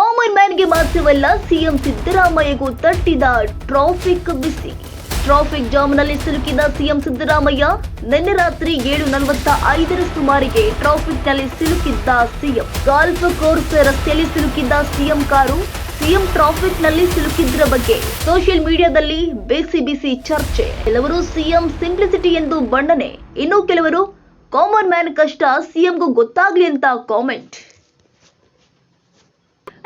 Common ಮ್ಯಾನ್ಗೆ ಮಾತ್ರವಲ್ಲ, CM ಸಿದ್ದರಾಮಯ್ಯಗೂ ತಟ್ಟಿದ ಟ್ರಾಫಿಕ್ ಬಿಸಿ. ಟ್ರಾಫಿಕ್ ಜಾಮ್ನಲ್ಲಿ ಸಿಲುಕಿದ ಸಿಎಂ ಸಿದ್ದರಾಮಯ್ಯ ನಿನ್ನೆ ರಾತ್ರಿ ಏಳು ನಲವತ್ತ ಐದರ ಸುಮಾರಿಗೆ ಟ್ರಾಫಿಕ್ನಲ್ಲಿ ಸಿಲುಕಿದ್ದ ಸಿಎಂ. ಗಾಲ್ಫ್ ಕೋರ್ಸ್ ರಸ್ತೆಯಲ್ಲಿ ಸಿಲುಕಿದ್ದ ಸಿಎಂ ಕಾರು ಸಿಎಂ ಟ್ರಾಫಿಕ್ನಲ್ಲಿ ಸಿಲುಕಿದ್ರ ಬಗ್ಗೆ ಸೋಷಿಯಲ್ ಮೀಡಿಯಾದಲ್ಲಿ ಬಿಸಿ ಬಿಸಿ ಚರ್ಚೆ. ಕೆಲವರು ಸಿಎಂ ಸಿಂಪ್ಲಿಸಿಟಿ ಎಂದು ಬಣ್ಣನೆ, ಇನ್ನು ಕೆಲವರು ಕಾಮನ್ ಮ್ಯಾನ್ ಕಷ್ಟ ಸಿಎಂಗೂ ಗೊತ್ತಾಗ್ಲಿ ಅಂತ ಕಾಮೆಂಟ್.